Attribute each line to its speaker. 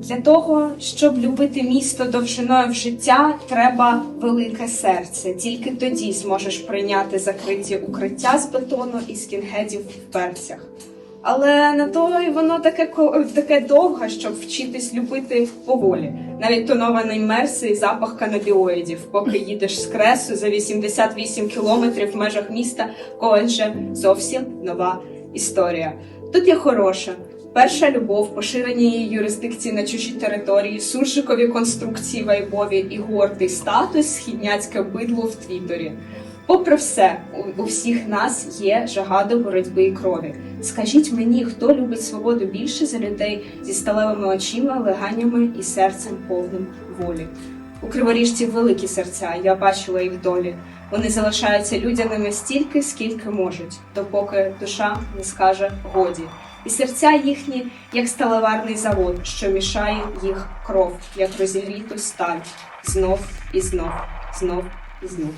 Speaker 1: Для того, щоб любити місто довжиною в життя, треба велике серце. Тільки тоді зможеш прийняти закриті укриття з бетону і скінхедів в перцях. Але на то й воно таке таке довге, щоб вчитись любити поволі. Навіть тонований мерси і запах канабіоїдів, поки їдеш з кресу за 88 кілометрів в межах міста, отже, зовсім нова історія. Тут є хороша. Перша любов, поширення її юрисдикції на чужі території, суржикові конструкції вайбові і гордий статус східняцьке бидло в Твіттері. Попри все, у, всіх нас є жага до боротьби і крові. Скажіть мені, хто любить свободу більше за людей зі сталевими очима, леганями і серцем повним волі? У криворіжців великі серця, я бачила їх долі. Вони залишаються людяними стільки, скільки можуть, допоки душа не скаже годі. І серця їхні, як сталеварний завод, що мішає їх кров, як розігріту сталь, знов і знов, знов і знов.